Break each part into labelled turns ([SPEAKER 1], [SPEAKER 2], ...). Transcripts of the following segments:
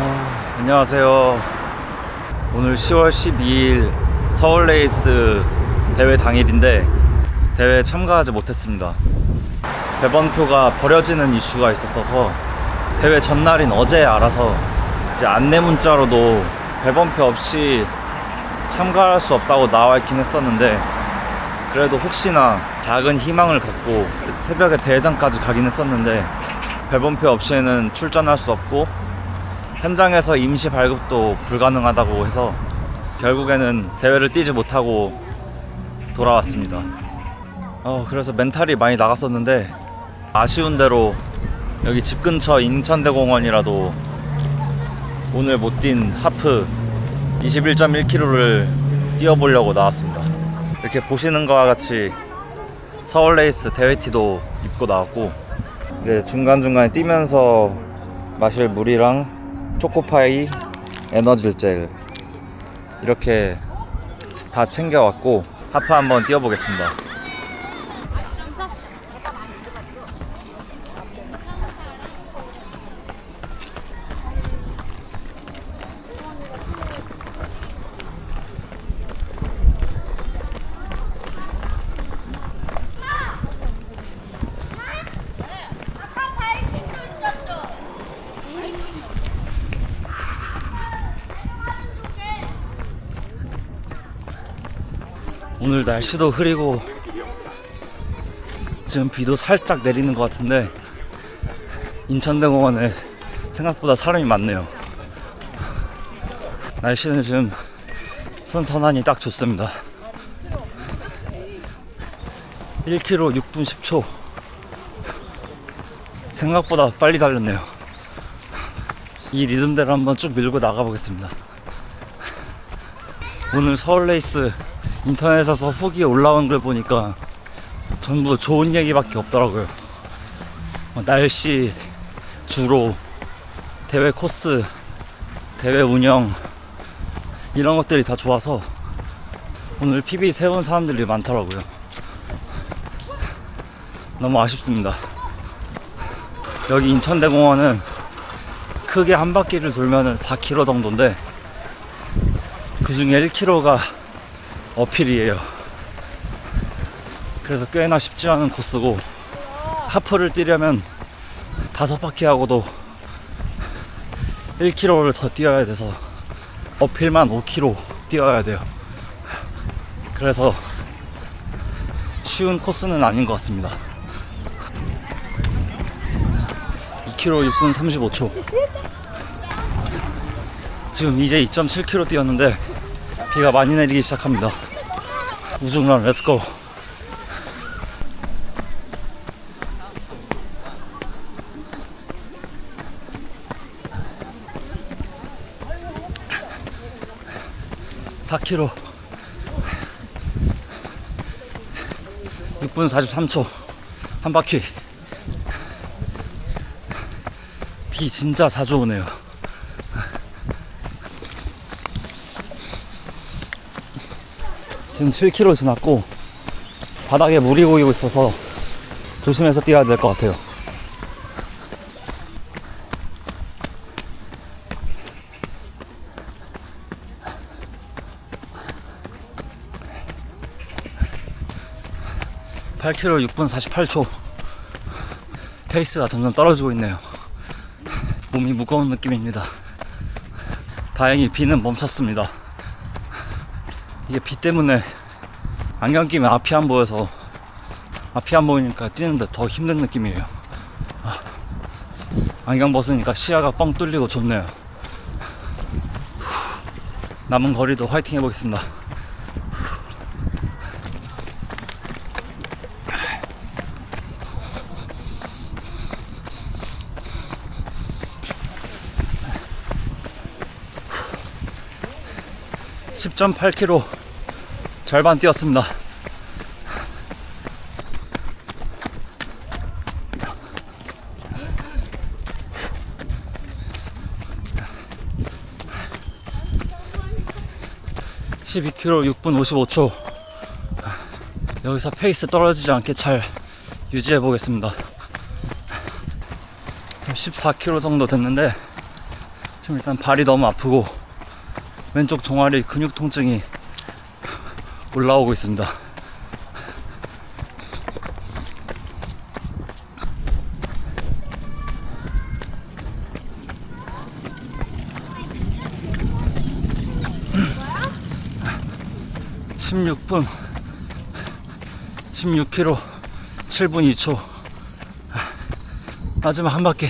[SPEAKER 1] 아, 안녕하세요. 오늘 10월 12일 서울 레이스 대회 당일인데 대회에 참가하지 못했습니다. 배번표가 버려지는 이슈가 있었어서 대회 전날인 어제 알아서 이제 안내 문자로도 배번표 없이 참가할 수 없다고 나와 있긴 했었는데 그래도 혹시나 작은 희망을 갖고 새벽에 대회장까지 가긴 했었는데 배번표 없이는 출전할 수 없고 현장에서 임시 발급도 불가능하다고 해서 결국에는 대회를 뛰지 못하고 돌아왔습니다. 어, 그래서 멘탈이 많이 나갔었는데 아쉬운 대로 여기 집 근처 인천대공원이라도 오늘 못 뛴 하프 21.1km를 뛰어보려고 나왔습니다. 이렇게 보시는 것과 같이 서울 레이스 대회티도 입고 나왔고 이제 중간중간에 뛰면서 마실 물이랑 초코파이, 에너지 젤 이렇게 다 챙겨왔고 하프 한번 뛰어보겠습니다. 오늘 날씨도 흐리고 지금 비도 살짝 내리는 것 같은데 인천대공원에 생각보다 사람이 많네요. 날씨는 지금 선선하니 딱 좋습니다. 1km 6분 10초. 생각보다 빨리 달렸네요. 이 리듬대로 한번 쭉 밀고 나가보겠습니다. 오늘 서울 레이스 인터넷에서 후기 올라온 걸 보니까 전부 좋은 얘기밖에 없더라고요. 뭐 날씨, 주로, 대회 코스, 대회 운영 이런 것들이 다 좋아서 오늘 PB 세운 사람들이 많더라고요. 너무 아쉽습니다. 여기 인천대공원은 크게 한 바퀴를 돌면은 4km 정도인데 그 중에 1km가 어필이에요. 그래서 꽤나 쉽지 않은 코스고 하프를 뛰려면 다섯 바퀴 하고도 1km를 더 뛰어야 돼서 어필만 5km 뛰어야 돼요. 그래서 쉬운 코스는 아닌 것 같습니다. 2km 6분 35초. 지금 이제 2.7km 뛰었는데 비가 많이 내리기 시작합니다. 우중란 렛츠고. (4km) 6분 43초 한 바퀴 비 진짜 자주 오네요 지금 7km 지났고 바닥에 물이 고이고 있어서 조심해서 뛰어야 될 것 같아요. (8km) 6분 48초. 페이스가 점점 떨어지고 있네요. 몸이 무거운 느낌입니다. 다행히 비는 멈췄습니다 이게 비 때문에 안경 끼면 앞이 안 보여서 앞이 안 보이니까 뛰는데 더 힘든 느낌이에요. 아, 안경 벗으니까 시야가 뻥 뚫리고 좋네요. 후, 남은 거리도 화이팅 해보겠습니다. (10.8km) 절반 뛰었습니다. (12km) (6분 55초) 여기서 페이스 떨어지지 않게 잘 유지해 보겠습니다. 14km 정도 됐는데 지금 일단 발이 너무 아프고 왼쪽 종아리 근육 통증이 올라오고 있습니다. (16분) (16km) (7분 2초) 마지막 한 바퀴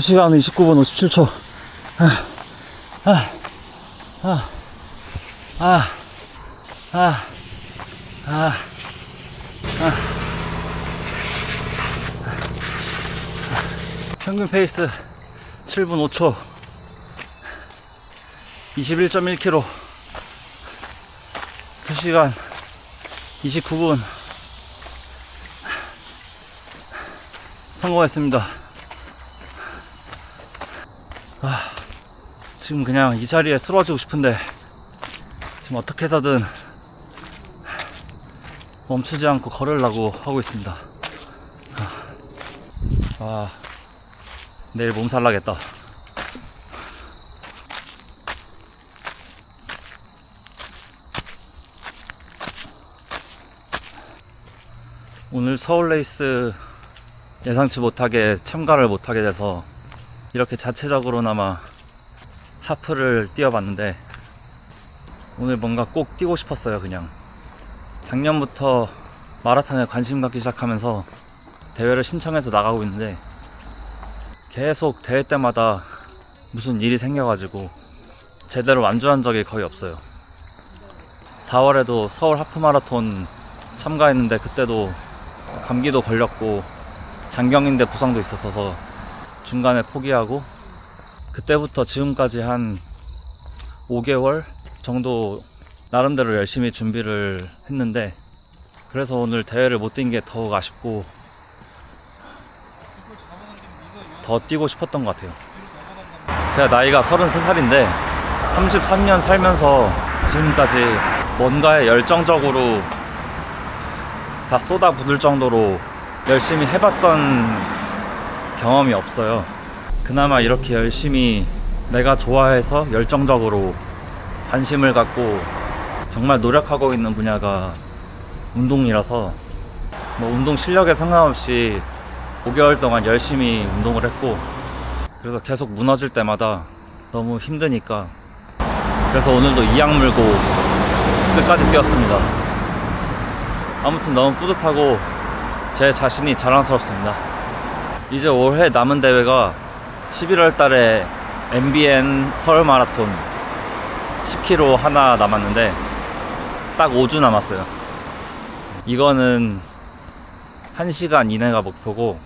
[SPEAKER 1] 2시간 29분 57초. 아, 아, 아, 아, 아, 아, 아. 평균 페이스 7분 5초. 21.1km. 2시간 29분. 성공했습니다. 지금 그냥 이 자리에 쓰러지고 싶은데 지금 어떻게 해서든 멈추지 않고 걸으려고 하고 있습니다. 아, 내일 몸살 나겠다. 오늘 서울 레이스 예상치 못하게 참가를 못하게 돼서 이렇게 자체적으로나마 하프를 뛰어봤는데 오늘 뭔가 꼭 뛰고 싶었어요 그냥. 작년부터 마라톤에 관심 갖기 시작하면서 대회를 신청해서 나가고 있는데 계속 대회 때마다 무슨 일이 생겨가지고 제대로 완주한 적이 거의 없어요. 4월에도 서울 하프 마라톤 참가했는데 그때도 감기도 걸렸고 장경인대 부상도 있었어서 중간에 포기하고 그때부터 지금까지 한 5개월 정도 나름대로 열심히 준비를 했는데 그래서 오늘 대회를 못 뛴 게 더욱 아쉽고 더 뛰고 싶었던 것 같아요. 제가 나이가 33살인데 33년 살면서 지금까지 뭔가에 열정적으로 다 쏟아부을 정도로 열심히 해봤던 경험이 없어요. 그나마 이렇게 열심히 내가 좋아해서 열정적으로 관심을 갖고 정말 노력하고 있는 분야가 운동이라서 뭐 운동 실력에 상관없이 5개월 동안 열심히 운동을 했고 그래서 계속 무너질 때마다 너무 힘드니까 그래서 오늘도 이악 물고 끝까지 뛰었습니다. 아무튼 너무 뿌듯하고 제 자신이 자랑스럽습니다. 이제 올해 남은 대회가 11월 달에 MBN 서울 마라톤 10km 하나 남았는데 딱 5주 남았어요. 이거는 1시간 이내가 목표고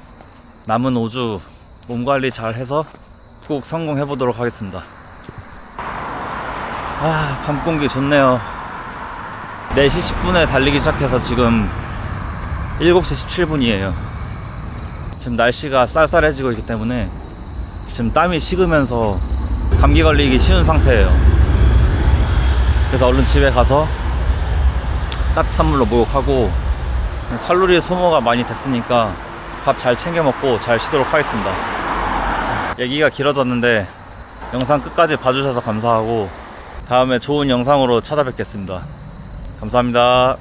[SPEAKER 1] 남은 5주 몸 관리 잘 해서 꼭 성공해 보도록 하겠습니다. 아, 밤 공기 좋네요. 4시 10분에 달리기 시작해서 지금 7시 17분이에요. 지금 날씨가 쌀쌀해지고 있기 때문에 지금 땀이 식으면서 감기 걸리기 쉬운 상태예요. 그래서 얼른 집에 가서 따뜻한 물로 목욕하고 칼로리 소모가 많이 됐으니까 밥 잘 챙겨 먹고 잘 쉬도록 하겠습니다. 얘기가 길어졌는데 영상 끝까지 봐주셔서 감사하고 다음에 좋은 영상으로 찾아뵙겠습니다. 감사합니다.